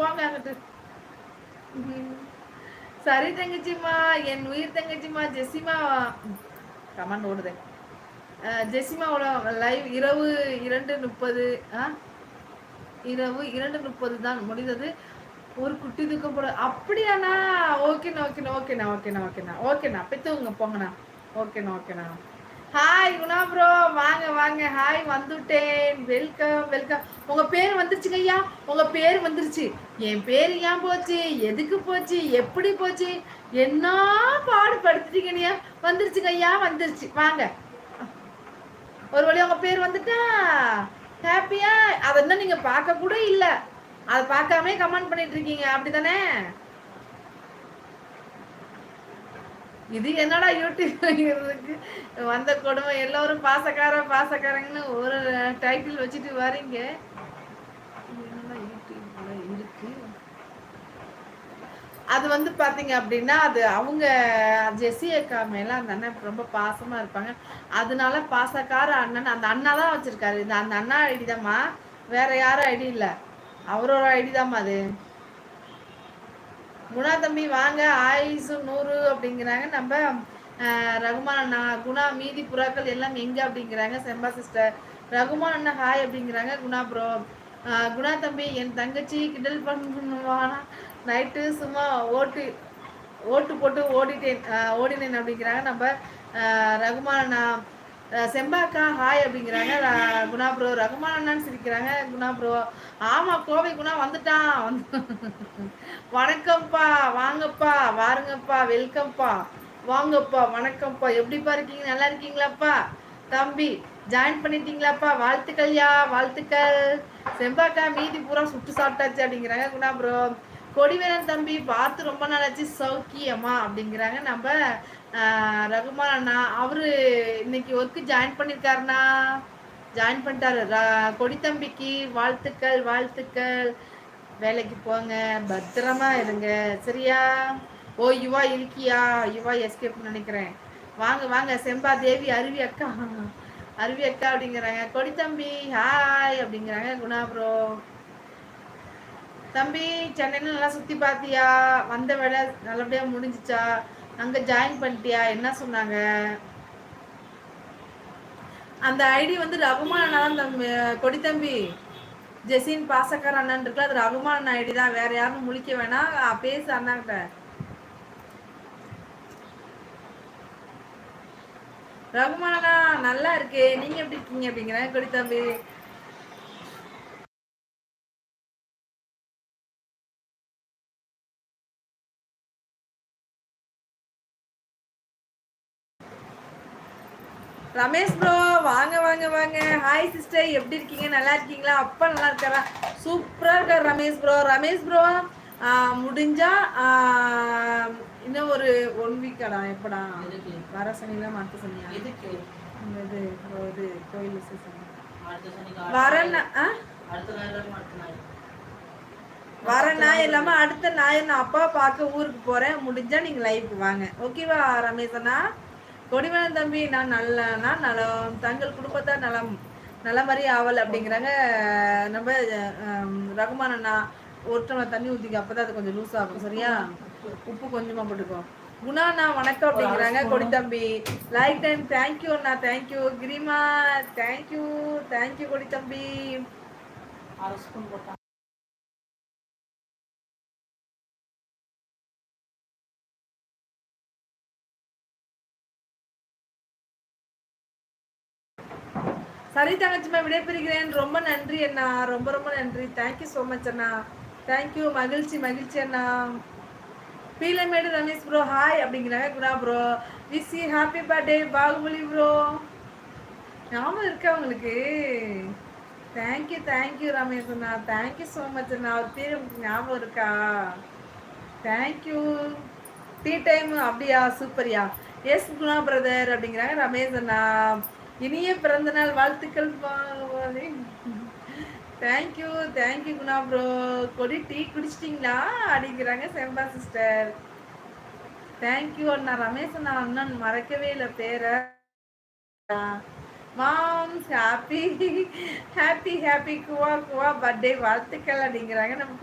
போங்க அங்கிட்டு சரி தங்கச்சிம்மா என் உயிர் தங்கச்சிம்மா ஜெசிமா கமெண்ட் ஓடுது. ஜெசிமாவோட லைவ் இரவு இரண்டு முப்பது இரவு இரண்டு முப்பது தான் முடிந்தது. ஒரு குட்டி தூக்கம் போட அப்படியாண்ணா? ஓகேண்ணா ஓகேண்ணா ஓகேண்ணா ஓகேண்ணா ஓகேண்ணா ஓகேண்ணா. பெற்றவங்க போங்கண்ணா. ஓகேண்ணா ஓகேண்ணா. ஹாய் குணா ப்ரோ வாங்க வாங்க. ஹாய் வந்துட்டேன். வெல்கம் வெல்கம் உங்க பேர் வந்துருச்சுங்க ஐயா? உங்க பேர் வந்துருச்சு. என் பேர் ஏன் போச்சு? எதுக்கு போச்சு? எப்படி போச்சு? என்ன பாடுபடுத்துட்டீங்க வந்துருச்சுங்க ஐயா வந்துருச்சு. வாங்க. ஒரு வழி உங்க பேர் வந்துட்டா? ஹாப்பியா அதை இன்னும் நீங்க பார்க்க கூட இல்லை. அதை பார்க்காம கமெண்ட் பண்ணிட்டு இருக்கீங்க. அப்படிதானே? இது என்னடா யூடியூப் வந்த கொடுமை எல்லோரும் பாசக்கார பாசக்காரங்கன்னு ஒரு டைட்டில் வச்சுட்டு வரீங்க. அது வந்து பார்த்தீங்க அப்படின்னா அது அவங்க ஜெஸ்ஸி அக்கா மேலே அந்த அண்ணன் ரொம்ப பாசமாக இருப்பாங்க. அதனால பாசக்கார அண்ணன் அந்த அண்ணா தான் வச்சுருக்காரு. இந்த அந்த அண்ணா ஐடி தான்மா வேற யாரும் ஐடி இல்லை. அவரோட ஐடி தான்மா அது. குணா தம்பி வாங்க ஆயுசு நூறு அப்படிங்கிறாங்க. நம்ம ரகுமான் அண்ணா குணா மீதி புறாக்கள் எல்லாம் எங்க அப்படிங்கிறாங்க. செம்பா சிஸ்டர் ரகுமான் அண்ணா ஹாய் அப்படிங்கிறாங்க. குணா ப்ரோ குணா தம்பி என் தங்கச்சி கிண்டல் பண்ணுவானா? நைட்டு சும்மா ஓட்டு ஓட்டு போட்டு ஓடிட்டேன் ஓடினேன் அப்படிங்கிறாங்க. நம்ம ரகுமான் அண்ணா செம்பாக்கா ஹாய் அப்படிங்கிறாங்க. குணா ப்ரோ ரகுமான் அண்ணான்னு சிரிக்கிறாங்க. குணா ப்ரோ ஆமாம் கோவை குணா வந்துட்டான். வந்து வணக்கம்ப்பா வாங்கப்பா வாருங்கப்பா வெல்கம்ப்பா வாங்கப்பா வணக்கம்ப்பா. எப்படிப்பா இருக்கீங்க? நல்லா இருக்கீங்களாப்பா? தம்பி ஜாயின் பண்ணிட்டீங்களாப்பா? வாழ்த்துக்கள்யா வாழ்த்துக்கள். செம்பாக்கா மீதி பூரா சுட்டு சாப்பிட்டாச்சு அப்படிங்கிறாங்க குணா ப்ரோ கொடிவேலன் தம்பி பார்த்து ரொம்ப நாளாச்சு சௌக்கியமா அப்படிங்கிறாங்க. நம்ம ரகுமான் அண்ணா அவரு இன்னைக்கு ஒர்க்கு ஜாயின் பண்ணியிருக்காருண்ணா ஜாயின் பண்ணிட்டாரு. கொடி தம்பிக்கு வாழ்த்துக்கள் வாழ்த்துக்கள். வேலைக்கு போங்க பத்திரமா இருங்க. சரியா? ஓ யுவா இருக்கியா யுவா எஸ்கேப் நினைக்கிறேன். வாங்க வாங்க. செம்பா தேவி அருவி அக்கா. அருவி அக்கா அப்படிங்கிறாங்க. கொடி தம்பி ஹாய் அப்படிங்கிறாங்க குணா ப்ரோ தம்பி சென்னையில் நல்லா சுற்றி பார்த்தியா? வந்த வேலை நல்லபடியாக முடிஞ்சிச்சா? அங்கே ஜாயின் பண்ணிட்டியா? என்ன சொன்னாங்க? அந்த ஐடி வந்து ரகுமான் அண்ணா தான் தம்பி கொடி தம்பி. ஜெசின் பாசக்கார் அண்ணன் இருக்குல்ல அது ரகுமான் ஐடி தான். வேற யாரும் முழிக்க வேணாம் பேசு அண்ணாங்கிட்ட ரகுமானா நல்லா இருக்கு. நீங்க எப்படி இருக்கீங்க? அப்படிங்கிறேன் கொடி தம்பி. ரமேஷ் ப்ரோ வாங்க வாங்க வாங்க. ஹாய் சிஸ்டர் எப்படி இருக்கீங்க? நல்லா இருக்கீங்களா? அப்பா நல்லா இருக்காரா? சூப்பராக இருக்கார் ரமேஷ் ப்ரோ ரமேஷ் ப்ரோ முடிஞ்சா இன்னும் ஒரு ஒன் வீக்காடா எப்படா? வர சனிங்களா மாற்ற சனியா? இது இது கோயில் வரேன்னா வர நாய் இல்லாம அடுத்த நாய் நான் அப்பா பார்க்க ஊருக்கு போறேன். முடிஞ்சா நீங்க லைஃப்க்கு வாங்க. ஓகேவா ரமேஷ் அண்ணா? கொடிமலன் தம்பி நான் நல்லனா நலம் தங்கள் குடும்பத்தார் நலம் நல்ல மாதிரி ஆவல் அப்படிங்கிறாங்க. நம்ம ரகுமான் அண்ணா ஒருத்தவங்க தண்ணி ஊற்றிக்க அப்போ தான் அது கொஞ்சம் லூஸ் ஆகும் சரியா? உப்பு கொஞ்சமாக போட்டுக்கோ. குணா அண்ணா வணக்கம் அப்படிங்கிறாங்க. கொடி தம்பி லைக் டைம் தேங்க்யூ அண்ணா thank you கிரிமா thank you thank you Kodi தம்பி. அரை ஸ்பூன் போட்டா. சரி தங்கச்சிமா விடைபெறுகிறேன். ரொம்ப நன்றி அண்ணா. ரொம்ப ரொம்ப நன்றி. தேங்க்யூ ஸோ மச் அண்ணா. தேங்க்யூ மகிழ்ச்சி மகிழ்ச்சி அண்ணா. பீலமேடு ரமேஷ் ப்ரோ ஹாய் அப்படிங்கிறாங்க. Guna bro wish you happy birthday Baahubali bro ஞாபகம் இருக்கா உங்களுக்கு? Thank you thank you Ramesh Anna. Thank you so much அண்ணா. அவர் பேர் உங்களுக்கு ஞாபகம் இருக்கா? தேங்க்யூ டீ டைம் அப்படியா? சூப்பர்யா எஸ் குணா பிரதர் அப்படிங்கிறாங்க ரமேஷ் அண்ணா. இனிய பிறந்தநாள் வாழ்த்துக்கள் thank you thank you Guna bro Kodi tea குடிச்சிட்டிங்களா? அப்படிங்கிறாங்க செம்பா சிஸ்டர் தேங்க்யூ அண்ணா. ரமேஷ் அண்ணா அண்ணன் மறக்கவே இல்லை பேரை. மாம்ஸ் ஹாப்பி ஹாப்பி ஹாப்பி குவா குவா பர்த்டே வாழ்த்துக்கள் அப்படிங்கிறாங்க. நம்ம